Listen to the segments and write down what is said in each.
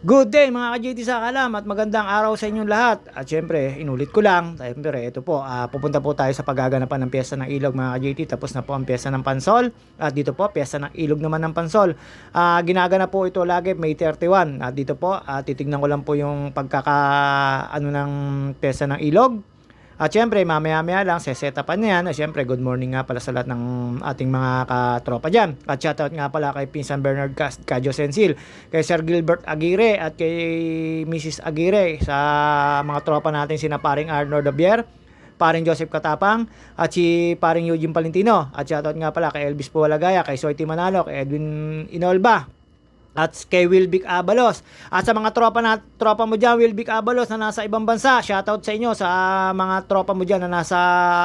Good day mga ka-JT sa kalam at magandang araw sa inyong lahat. At syempre, inulit ko lang, syempre ito po, ah, pupunta po tayo sa paggaganapan ng piyesta ng ilog mga ka-JT. Tapos na po ang piyesta ng pansol. At dito po, piyesta ng ilog naman ng pansol. Ah, ginagana po ito lagi May 31. At dito po, ah, titignan ko lang po yung pagkaka ano ng piyesta ng ilog. At syempre, mamaya-maya lang, sesetapan na yan. At syempre, good morning nga pala sa lahat ng ating mga katropa dyan. At shoutout nga pala kay Pinsan Bernard Cas- Cadyo Sensil, kay Sir Gilbert Aguirre, at kay Mrs. Aguirre sa mga tropa natin sina paring Arnold Dabier, paring Joseph Katapang, at si paring Eugene Palentino. At shoutout nga pala kay Elvis Puwalagaya, kay Soiti Manalo, kay Edwin Inolba, at kay Wilbic Abalos. At sa mga tropa na tropa mo diyan, Wilbic Abalos na nasa ibang bansa, shoutout sa inyo sa mga tropa mo diyan na nasa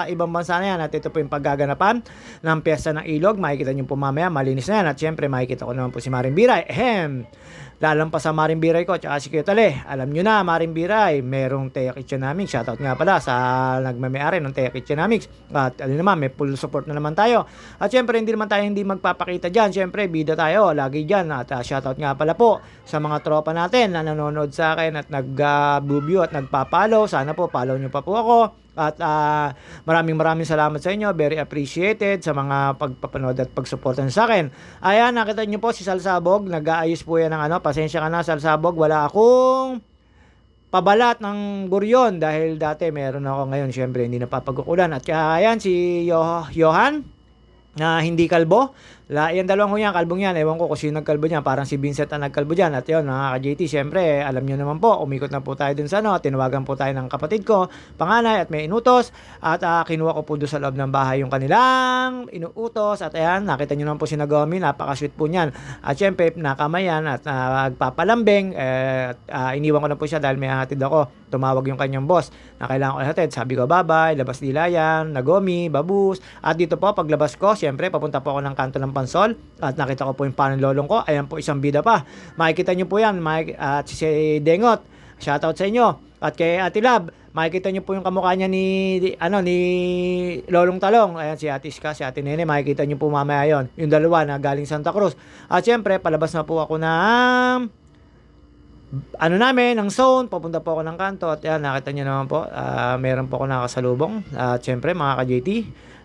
ibang bansa na yan. At ito po yung paggaganapan ng piyesta ng ilog. Makikita niyo po mamaya, malinis na yan. At syempre, makikita ko naman po si Maring Biray. Ehem! Lalampas sa Maring Biray ko, tsaka si Kyotale. Alam nyo na, Maring Biray, merong Teya Kitchenamics. Shoutout nga pala sa nagmamayari ng Teya Kitchenamics. At ano naman, may full support na naman tayo. At syempre, hindi naman tayo hindi magpapakita dyan. Syempre, bida tayo, lagi dyan. At uh, shoutout nga pala po sa mga tropa natin na nanonood sa akin at nag-view at nagpapalo. Sana po, follow nyo pa po ako. At uh, maraming maraming salamat sa inyo. Very appreciated sa mga pagpapanood at pagsuporta sa akin. Ayan, nakita nyo po si Salsabog. Nag-aayos po yan ng ano. Pasensya ka na, Salsabog. Wala akong pabalat ng buryon dahil dati meron ako ngayon syempre hindi napapag-ukulan at kaya ayan si Yo- Johan na hindi kalbo. La, yan dalawang ko yan, kalbong yan. Ewan ko kung sino nagkalbo niyan. Parang si Vincent ang nagkalbo dyan. At yun, mga ka-JT, syempre, alam nyo naman po, umikot na po tayo dun sa ano. Tinawagan po tayo ng kapatid ko, panganay, at may inutos. At uh, kinuha ko po doon sa loob ng bahay yung kanilang inuutos. At ayan, nakita nyo naman po si Nagomi, napaka-sweet po niyan. At syempre, nakamayan at uh, nagpapalambing. Eh, uh, iniwan ko na po siya dahil may hatid ako. Tumawag yung kanyang boss na kailangan ko ihatid. Sabi ko, bye-bye, labas nila yan, Nagomi, Babus. At dito po, paglabas ko, syempre, papunta po ako ng kanto ng pansol at nakita ko po yung panin lolong ko. Ayan po isang bida pa. Makikita nyo po yan. At si Dengot. Shoutout sa inyo. At kay Ate Lab, makikita nyo po yung kamukha niya ni, ano, ni Lolong Talong. Ayan, si Ate Iska, si Ate Nene, makikita nyo po mamaya yon Yung dalawa na galing Santa Cruz. At syempre, palabas na po ako ng ano namin, ng zone, papunta po ako ng kanto at yan, nakita nyo naman po, uh, meron po ako nakasalubong. At syempre, mga ka-JT,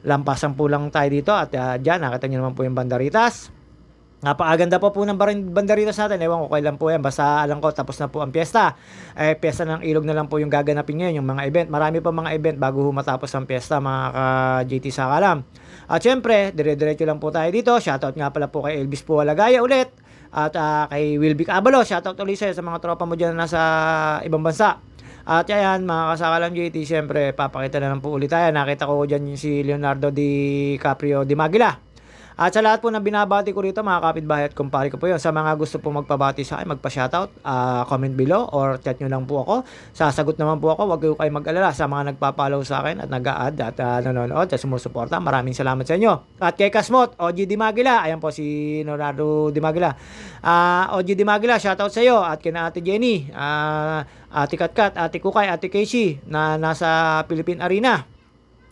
lampasan po lang tayo dito at uh, dyan, nakita nyo naman po yung bandaritas. Napakaganda pa po ng bandaritas natin. Ewan ko kailan po yan. Basta alam ko tapos na po ang piyesta. Eh, piyesta ng ilog na lang po yung gaganapin ngayon. Yung mga event. Marami pa mga event bago matapos ang piyesta mga ka-JT sa kalam. At syempre, dire-diretso lang po tayo dito. Shoutout nga pala po kay Elvis Puwalagaya ulit. At uh, kay Wilbic Abalo. Shoutout ulit sa mga tropa mo dyan na nasa ibang bansa. At yan, mga kasakalam JT, syempre, papakita na lang po ulit tayo. Nakita ko dyan si Leonardo DiCaprio Di Magila. At sa lahat po na binabati ko rito, mga kapitbahay at kumpare ko po yun. Sa mga gusto po magpabati sa akin, magpa-shoutout, uh, comment below or chat nyo lang po ako. Sasagot naman po ako, wag kayo mag-alala sa mga nagpa-follow sa akin at nag-a-add at uh, nanonood at sumusuporta. Maraming salamat sa inyo. At kay Kasmot, OG Dimagila, ayan po si Leonardo Dimagila. Uh, OG Dimagila, shoutout sa iyo. At kina Ate Jenny, uh, Ate Katkat, Ate Kukay, Ate Casey na nasa Philippine Arena.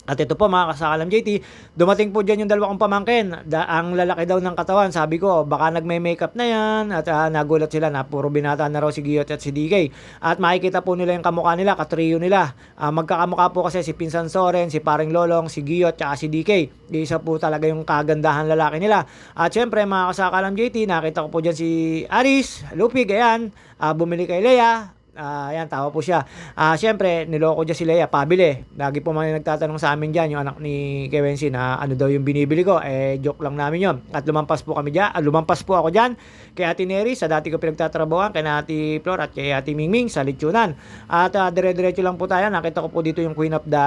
At ito po mga kasakalam JT, dumating po dyan yung dalawa kong pamangkin. Da, ang lalaki daw ng katawan, sabi ko, baka nagme-makeup na yan. At uh, nagulat sila na puro binata na raw si Giyot at si DK. At makikita po nila yung kamukha nila, katriyo nila. Uh, magkakamukha po kasi si Pinsan Soren, si Paring Lolong, si Giyot, at si DK. Isa po talaga yung kagandahan lalaki nila. At syempre mga kasakalam JT, nakita ko po dyan si Aris, Lupig, ayan. Uh, bumili kay Leia, Uh, ayan, tawa po siya. Uh, Siyempre, niloko dyan si Leia, pabili. Lagi po mga nagtatanong sa amin dyan, yung anak ni Kewensi na ano daw yung binibili ko. Eh, joke lang namin yon At lumampas po kami dyan. Uh, lumampas po ako dyan kay Ate Neri sa dati ko pinagtatrabahoan, kay Ate Flor at kay Ate Mingming sa Litsunan. At uh, dire-diretso lang po tayo. Nakita ko po dito yung Queen of the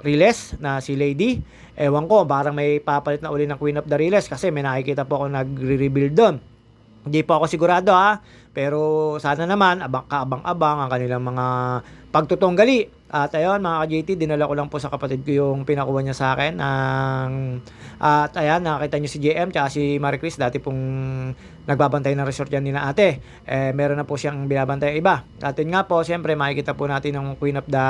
Riles na si Lady. Ewan ko, parang may papalit na uli ng Queen of the Riles kasi may nakikita po ako nagre-rebuild doon. Hindi po ako sigurado ha, pero sana naman abang kaabang-abang ang kanilang mga pagtutunggali. At ayun mga ka-JT, dinala ko lang po sa kapatid ko yung pinakuha niya sa akin. Ang, at ayan, nakita niyo si JM tsaka si Marie Chris, dati pong nagbabantay ng resort yan ni ate. Eh, meron na po siyang binabantay iba. At nga po, siyempre makikita po natin ng Queen of the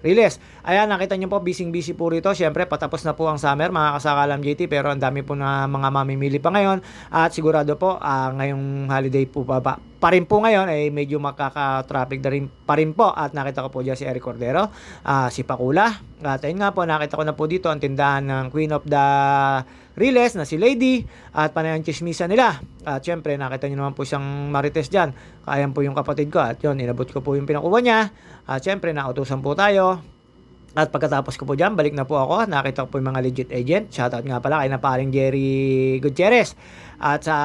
Release. Ayan, nakita niyo po, busy-busy po rito. Siyempre, patapos na po ang summer, mga kasakalam JT, pero ang dami po na mga mamimili pa ngayon. At sigurado po, uh, ngayong holiday po pa, pa pa rin po ngayon ay medyo makaka-traffic na rin pa rin po at nakita ko po dyan si Eric Cordero, ah, si Pakula. At ayun nga po, nakita ko na po dito ang tindahan ng Queen of the Riles na si Lady at panay ang chismisa nila. At syempre, nakita nyo naman po siyang marites dyan. Kaya po yung kapatid ko at yun, inabot ko po yung pinakuha niya. At syempre, nautusan po tayo. At pagkatapos ko po dyan, balik na po ako. Nakita ko po yung mga legit agent. Shoutout nga pala kay na paring Jerry Gutierrez. At sa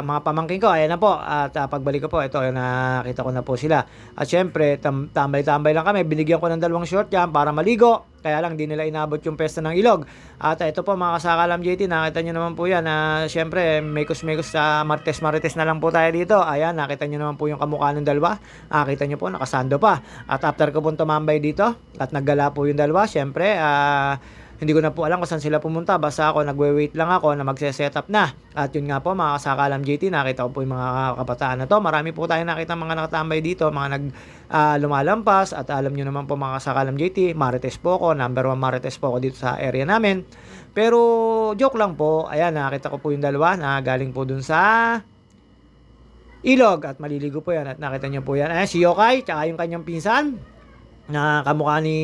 mga pamangkin ko, ayan na po. At ah, pagbalik ko po, ito, nakita ko na po sila. At syempre, tam- tambay-tambay lang kami. Binigyan ko ng dalawang short dyan para maligo. Kaya lang, di nila inabot yung pesta ng ilog. At ito po, mga kasakalam JT, nakita nyo naman po yan. na syempre, mekos-mekos sa martes-martes na lang po tayo dito. Ayan, nakita nyo naman po yung kamukha ng dalawa. Nakita nyo po, nakasando pa. At after ko po tumambay dito, at naggala po yung dalawa, syempre, ah, hindi ko na po alam kung saan sila pumunta. Basta ako, nagwe-wait lang ako na magse-setup na. At yun nga po, mga kasakalam JT, nakita ko po yung mga kabataan na to. Marami po tayo nakita mga nakatambay dito, mga nag ah, lumalampas. At alam nyo naman po mga kasakalam JT, Marites po ako. Number one Marites po ako dito sa area namin. Pero joke lang po, ayan, nakita ko po yung dalawa na galing po dun sa ilog at maliligo po yan at nakita nyo po yan. Ayan, si Yokai, tsaka yung kanyang pinsan na kamukha ni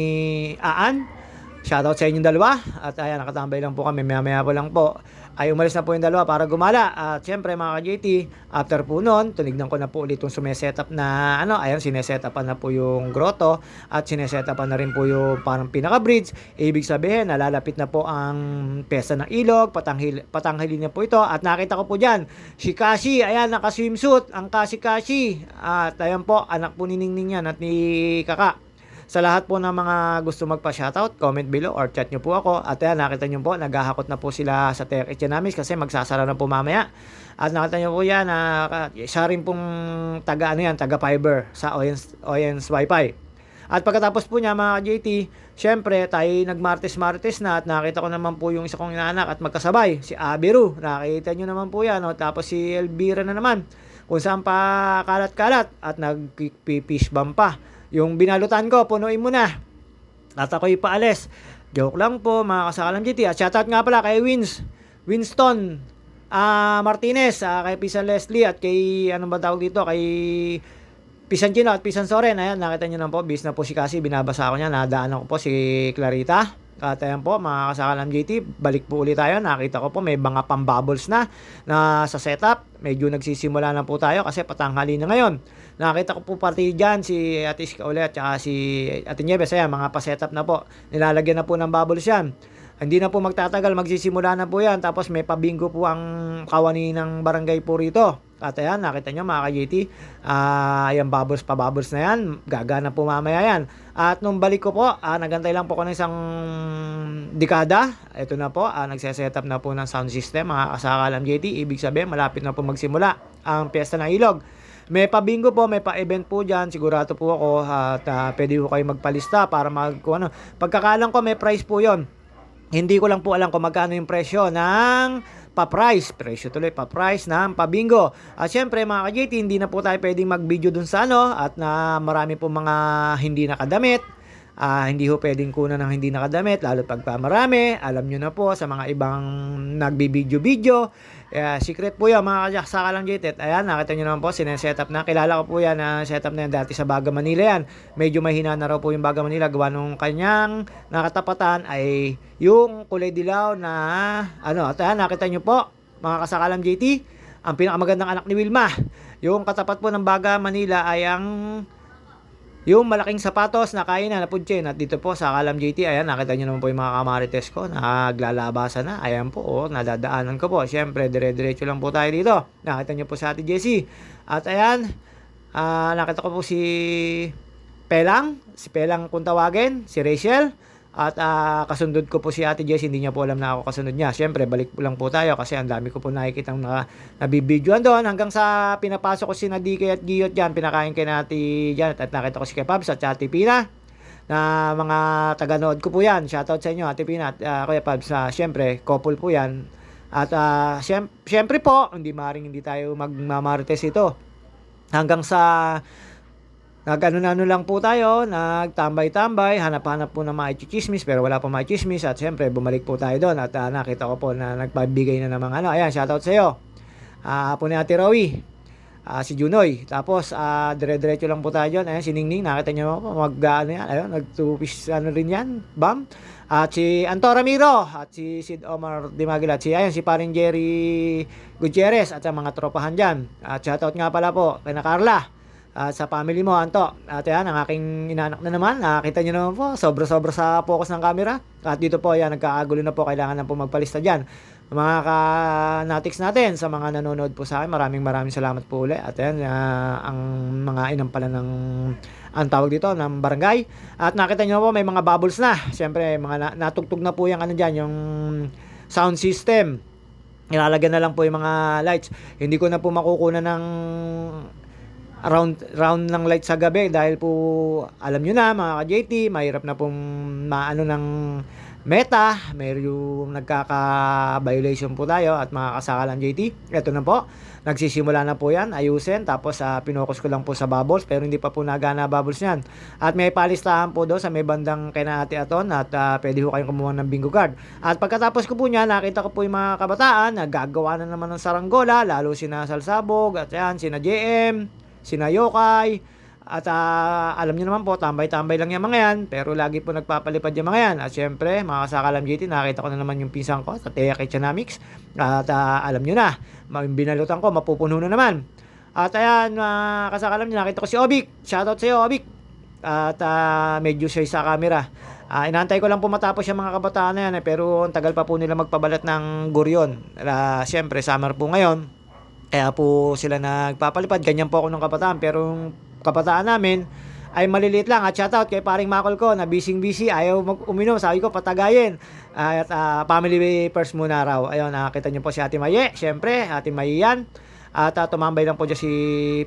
Aan. Shoutout sa inyong dalawa. At ayan, nakatambay lang po kami. Maya-maya po lang po. Ay umalis na po yung dalawa para gumala. At syempre mga ka-JT, after po nun, tunignan ko na po ulit yung sumesetup na ano, ayan, sinesetapan na po yung grotto at sinesetapan na rin po yung parang pinaka-bridge. Ibig sabihin, nalalapit na po ang pesa ng ilog, patanghil, patanghilin na po ito. At nakita ko po dyan, si Kashi, ayan, naka-swimsuit, ang Kashi-Kashi. At ayan po, anak po ni Ningning yan at ni Kaka. Sa lahat po ng mga gusto magpa-shoutout, comment below or chat nyo po ako. At ayan, nakita nyo po, naghahakot na po sila sa Tech Economics kasi magsasara na po mamaya. At nakita nyo po yan, na siya rin pong taga, ano yan, taga fiber sa Oyens, Oyens Wi-Fi. At pagkatapos po niya mga JT, syempre tayo nagmartes-martes na at nakita ko naman po yung isa kong inaanak at magkasabay, si Abiru. Nakita nyo naman po yan. No? Tapos si Elvira na naman kung saan pa kalat-kalat at nagpipish bump pa. Yung binalutan ko, punuin mo na. At ako'y paalis. Joke lang po mga kasakalam GT. At shoutout nga pala kay Wins. Winston ah Martinez, ah, kay Pisan Leslie at kay ano ba tawag dito, kay Pisan Gino at Pisan Soren. Ayan, nakita nyo naman po, bis na po si Cassie, binabasa ko niya, nadaanan ko po si Clarita. At ayan po, mga kasakalam JT, balik po ulit tayo. Nakita ko po may mga pambubbles na, na sa setup. Medyo nagsisimula na po tayo kasi patanghali na ngayon. Nakita ko po pati dyan si Ate Iska ulit at saka si Ate Nieves. Ayan, mga pa-setup na po. Nilalagyan na po ng bubbles yan. Hindi na po magtatagal, magsisimula na po yan. Tapos may pabingo po ang kawani ng barangay po rito. At ayan, nakita nyo mga ka-JT, ah yung bubbles pa bubbles na yan, gagana po mamaya yan. At nung balik ko po, ah, nagantay lang po ko ng isang dekada. Ito na po, ah, nagse-setup na po ng sound system, mga kasakalam JT. Ibig sabihin, malapit na po magsimula ang piyesta ng ilog. May pa-bingo po, may pa-event po dyan. Sigurado po ako at ah, pwede po kayo magpalista para mag, ano. Pagkakalang ko, may price po yon hindi ko lang po alam kung magkano yung presyo ng pa-price. Presyo tuloy, pa-price ng pabingo. At syempre mga ka-JT, hindi na po tayo pwedeng mag-video dun sa ano at na marami po mga hindi nakadamit. Ah, hindi ho pwedeng kunan ng hindi nakadamit, lalo pagka marami. Alam nyo na po sa mga ibang nagbibideo-video. Uh, secret po yan mga kasaka lang JT. Ayan, nakita nyo naman po, sinesetup na. Kilala ko po yan na setup na yan dati sa Baga Manila yan. Medyo mahina na raw po yung Baga Manila. Gawa nung kanyang nakatapatan ay yung kulay dilaw na ano. At ayan, nakita nyo po mga kasakalam JT. Ang pinakamagandang anak ni Wilma. Yung katapat po ng Baga Manila ay ang yung malaking sapatos na kaya na napudsin at dito po sa Kalam JT, ayan, nakita nyo naman po yung mga kamarites ko, naglalabasan na, ayan po, oh, nadadaanan ko po. Siyempre, dire-diretso lang po tayo dito. Nakita nyo po sa Ate Jessie. At ayan, ah, nakita ko po si Pelang, si Pelang kung tawagin, si Rachel. At ah, kasundod ko po si Ate Jess, hindi niya po alam na ako kasunod niya. Siyempre, balik po lang po tayo kasi ang dami ko po nakikitang na, nabibidyoan doon. Hanggang sa pinapasok ko si Nadike at Giyot dyan, pinakain kay Nati Janet at nakita ko si Kepabs at Ate Pina na mga taganood ko po yan. Shoutout sa inyo, Ate Pina at uh, Kuya Pabs. Uh, Siyempre, couple po yan. At uh, siyem- siyempre po, hindi maring hindi tayo magmamarites ito. Hanggang sa Nag-ano-ano lang po tayo, nagtambay-tambay, hanap-hanap po ng mga chismis pero wala pa mga chismis at syempre bumalik po tayo doon at uh, nakita ko po na nagpabigay na ng mga ano. Ayan, shoutout sa iyo. Ah, uh, po ni Ate Rowie. ah, si Junoy. Tapos, ah, dire-diretso lang po tayo dyan. Ayan, si Ningning, nakita niyo mag, ah, ano yan, ayun, nag-two-piece, ano rin yan, bam. At si Anto Ramiro, at si Sid Omar Dimagila, at si, ayun, si paring Jerry Gutierrez, at sa mga tropahan dyan. At shoutout nga pala po, kay na Carla, at sa family mo, Anto. At yan, ang aking inanak na naman, nakita niyo naman po, sobra-sobra sa focus ng camera. At dito po, yan, nagkakagulo na po, kailangan na po magpalista dyan mga ka-natics natin sa mga nanonood po sa akin. Maraming maraming salamat po uli. At yan, ah, ang mga inang pala ng ang tawag dito ng barangay. At nakita nyo po may mga bubbles na. Siyempre, mga na, natugtog na po yung ano dyan, yung sound system. Ilalagyan na lang po yung mga lights. Hindi ko na po makukuha ng round round ng light sa gabi dahil po alam nyo na mga ka-JT mahirap na pong maano ng meta. Yung nagkaka-violation po tayo at makakasakalan JT ito na po nagsisimula na po yan ayusin. Tapos sa pinokus ko lang po sa bubbles pero hindi pa po nagana bubbles yan at may palistahan po doon sa may bandang kinati aton at ah, pwede ho kayong kumuha ng bingo card. At pagkatapos ko po niya nakita ko po yung mga kabataan naggagawa na naman ng saranggola lalo sina Salsabog at yan sina JM sina Yokay, at ah, alam niyo naman po, tambay-tambay lang yung mga yan, pero lagi po nagpapalipad yung mga yan. At syempre, mga kasakalam GT, nakita ko na naman yung pinsan ko sa Teya Kitchenamics. At ah, alam niyo na, binalutan ko, mapupuno na naman. At ayan, mga kasakalam niyo, nakita ko si Obik. Shoutout sa iyo, Obik. At ah, medyo siya sa camera. Ah, inantay ko lang po matapos yung mga kabataan na yan, eh, pero ang tagal pa po nila magpabalat ng guryon. Ah, syempre, summer po ngayon. Kaya po sila nagpapalipad. Ganyan po ako ng kabataan. Pero yung kabataan namin ay maliliit lang. At shoutout kay paring Makol ko na busy busy ayaw mag uminom. Sabi ko patagayin. At ah, family first muna raw. Ayun, nakita niyo po si Ate Maye. Siyempre, Ate Maye yan. At ah, tumambay lang po dyan si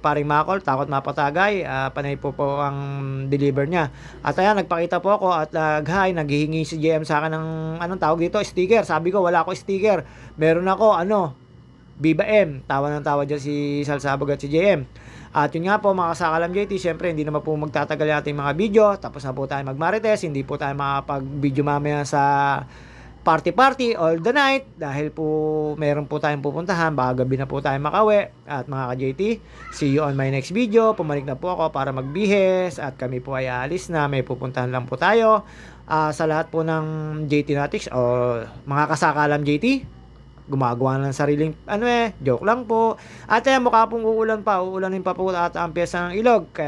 paring Makol. Takot mapatagay. Ah, panay po po ang deliver niya. At ayan, nagpakita po ako at nag-hi. Naghihingi si JM sa akin ng anong tawag dito? Sticker. Sabi ko, wala ako sticker. Meron ako, ano, Viva M. Tawa ng tawa dyan si Salsabog at si JM. At yun nga po mga kasakalam JT, syempre hindi naman po magtatagal yung ating mga video. Tapos na po tayo magmarites, hindi po tayo makapag-video mamaya sa party-party all the night. Dahil po meron po tayong pupuntahan baka gabi na po tayo makawi at mga ka-JT see you on my next video. Pumalik na po ako para magbihes. At kami po ay aalis na. May pupuntahan lang po tayo. Ah, sa lahat po ng JT Natics o mga kasakalam JT gumagawa ng sariling ano eh, joke lang po. At eh, mukha pong uulan pa, uulanin pa po at ang pyesa ng ilog. Kaya